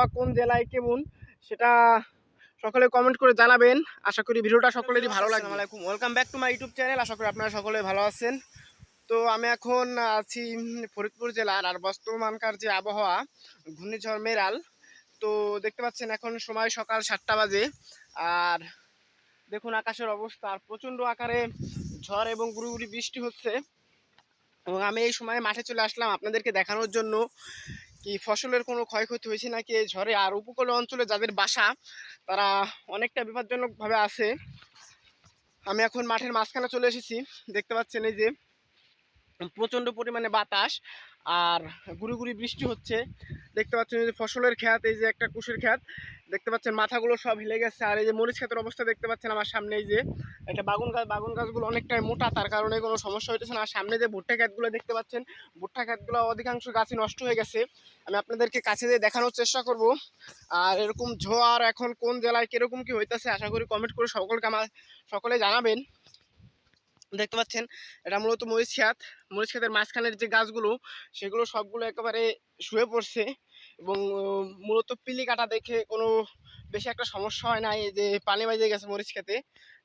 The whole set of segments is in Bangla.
আবহাওয়া কোন জেলায় কেমন, সেটা সকলে কমেন্ট করে জানাবেন। আশা করি ভিডিওটা সকলেরই ভালো লাগবে। আসসালামাইকুম welcome back to my YouTube channel আশা করি আপনারা সকলে ভালো আছেন। তো আমি এখন আছি ফরিদপুর জেলার আর বর্তমানকার যে আবহাওয়া, ঘূর্ণিঝড় মেরাল। তো দেখতে পাচ্ছেন এখন সময় সকাল সাতটা বাজে। আর দেখুন আকাশের অবস্থা, আর প্রচণ্ড আকারে ঝড় এবং গুড়ি বৃষ্টি হচ্ছে। এবং আমি এই সময় মাঠে চলে আসলাম আপনাদেরকে দেখানোর জন্য। কি ফসলের কোনো ক্ষয়ক্ষতি হয়েছে নাকি এই ঝড়ে? আর উপকূল অঞ্চলে যাদের বাসা, তারা অনেকটা বিপজ্জনকভাবে আছে। আমি এখন মাঠের মাঝখানে চলে এসেছি। দেখতে পাচ্ছেন এই যে প্রচণ্ড পরিমাণে বাতাস আর গুড়ি গুড়ি বৃষ্টি হচ্ছে। দেখতে পাচ্ছেন যে ফসলের খ্যাত এই যে একটা কুশের খ্যাত দেখতে পাচ্ছেন মাথাগুলো সব হিলে গেছে। আর এই যে মরিচ ক্ষেতের অবস্থা দেখতে পাচ্ছেন আমার সামনে, এই যে একটা বাগুন গাছ, বাগুন গাছগুলো অনেকটাই মোটা, তার কারণে কোনো সমস্যা হইতেছে না। আর সামনে যে ভুট্টা ক্ষেতগুলো দেখতে পাচ্ছেন, ভুট্টা ক্ষেতগুলো অধিকাংশ গাছই নষ্ট হয়ে গেছে। আমি আপনাদেরকে কাছে দিয়ে দেখানোর চেষ্টা করব। আর এরকম ঝোয়ার এখন কোন জেলায় কীরকম কি হইতেছে, আশা করি কমেন্ট করে সকলকে আমার, সকলে জানাবেন। দেখতে পাচ্ছেন, এটা মূলত মরিচ খাত মরিচ খাতের মাঝখানের যে গাছগুলো, সেগুলো সবগুলো একেবারে শুয়ে পড়ছে এবং মূলত পিলি কাটা দেখে কোনো বেশি একটা সমস্যা হয় না এই যে পানি বাজে গেছে মরিচ খেতে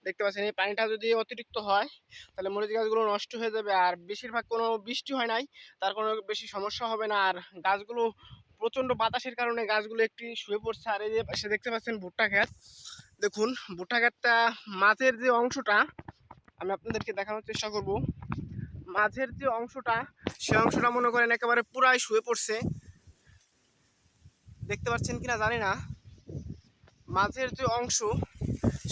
দেখতে পাচ্ছেন, এই পানিটা যদি অতিরিক্ত হয়, তাহলে মরিচ গাছগুলো নষ্ট হয়ে যাবে। আর বেশিরভাগ কোনো বৃষ্টি হয় নাই, তার কোনো বেশি সমস্যা হবে না। আর গাছগুলো প্রচণ্ড বাতাসের কারণে গাছগুলো একটি শুয়ে পড়ছে। আর এই যে পাশে দেখতে পাচ্ছেন ভুট্টা ক্ষেত। দেখুন, ভুট্টা ক্ষেতটা মাঝের যে অংশটা আমি আপনাদেরকে দেখানোর চেষ্টা করব। মাঝের যে অংশটা, সে অংশটা মনে করেন একেবারে পুরাই শুয়ে পড়ছে। দেখতে পাচ্ছেন কিনা জানি না। মাঝের যে অংশ,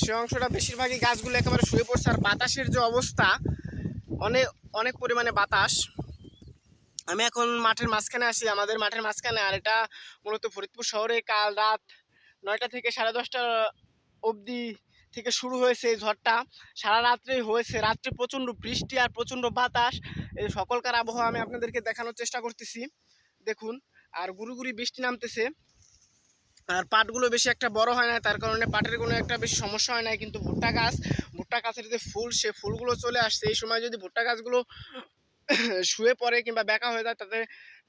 সে অংশটা বেশিরভাগই গাছগুলো একেবারে শুয়ে পড়ছে। আর বাতাসের যে অবস্থা অনেক অনেক পরিমাণে বাতাস। আমি এখন মাঠের মাঝখানে আসি আমাদের মাঠের মাঝখানে। আর এটা মূলত ফরিদপুর শহরে কাল রাত নয়টা থেকে সাড়ে দশটা অবধি থেকে শুরু হয়েছে এই ঝড়টা। সারা রাত্রেই হয়েছে। রাত্রে প্রচণ্ড বৃষ্টি আর প্রচণ্ড বাতাস। এই সকলকার আবহাওয়া আমি আপনাদেরকে দেখানোর চেষ্টা করতেছি। দেখুন, আর গুড়ি বৃষ্টি নামতেছে। আর পাটগুলো বেশি একটা বড় হয় না, তার কারণে পাটের কোনো একটা বেশি সমস্যা হয় না। কিন্তু ভুট্টা গাছ, ভুট্টা গাছের যে ফুল, সে ফুলগুলো চলে আসছে। এই সময় যদি ভুট্টা গাছগুলো শুয়ে পড়ে কিংবা বেঁকা হয়ে যায়, তাতে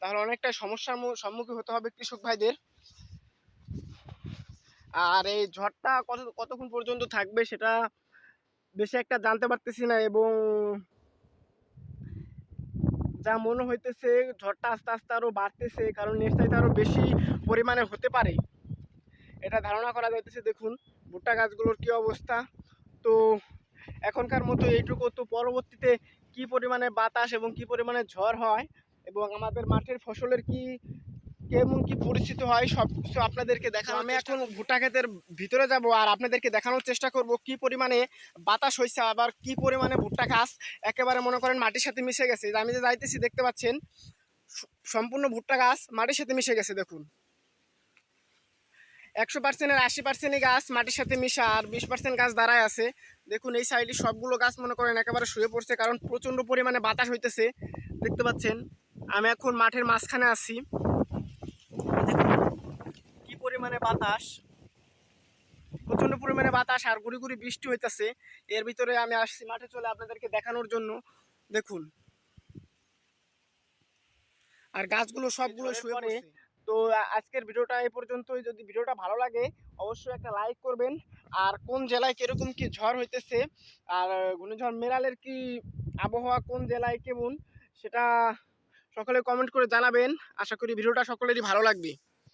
তাহলে অনেকটা সমস্যার সম্মুখীন হতে হবে কৃষক ভাইদের। আর এই ঝড়টা কত, কতক্ষণ পর্যন্ত থাকবে সেটা বেশি একটা জানতে পারতেছি না এবং যা মনে হইতেছে ঝড়টা আস্তে আস্তে আরও বাড়তেছে, কারণ টাইতে আরও বেশি পরিমাণে হতে পারে। এটা ধারণা করা যাইতেছে, দেখুন ভুট্টা গাছগুলোর কি অবস্থা। তো এখনকার মতো এইটুকু তো পরবর্তীতে কি পরিমাণে বাতাস এবং কি পরিমাণে ঝড় হয় এবং আমাদের মাঠের ফসলের কি কেমন কি পরিস্থিতি হয় সব কিছু আপনাদেরকে দেখানো আমি এখন ভুট্টা ক্ষেতের ভিতরে যাব আর আপনাদেরকে দেখানোর চেষ্টা করব কি পরিমাণে বাতাস হয়েছে আবার কি পরিমাণে ভুট্টা গাছ একেবারে মনে করেন মাটির সাথে মিশে গেছে। আমি যে যাইতেছি দেখতে পাচ্ছেন সম্পূর্ণ ভুট্টা গাছ মাটির সাথে মিশে গেছে দেখুন। একশো পার্সেন্টের আশি পার্সেন্টই গাছ মাটির সাথে মিশা আর বিশ পার্সেন্ট গাছ দাঁড়ায় আছে। দেখুন এই সাইডে সবগুলো গাছ মনে করেন একেবারে শুয়ে পড়ছে কারণ প্রচণ্ড পরিমাণে বাতাস হইতেছে। দেখতে পাচ্ছেন আমি এখন মাঠের মাঝখানে আছি দেখুন কি পরিমাণে বাতাস। প্রচণ্ড পরিমাণে বাতাস আর গুড়ি গুড়ি বৃষ্টি হইতেছে। এর ভিতরে আমি আসছি মাঠে চলে আপনাদেরকে দেখানোর জন্য। দেখুন। আর গাছগুলো সবগুলো শুয়ে পড়ে তো আজকের ভিডিওটা এই পর্যন্তই। যদি ভিডিওটা ভালো লাগে অবশ্যই একটা লাইক করবেন। আর কোন জেলায় কীরকম কি ঝড় হইতেছে আর ঘূর্ণিঝড় মেরালের কি আবহাওয়া কোন জেলায় কেমন সেটা সকলে কমেন্ট করে জানাবেন। আশা করি ভিডিওটা সকলেরই ভালো লাগবে।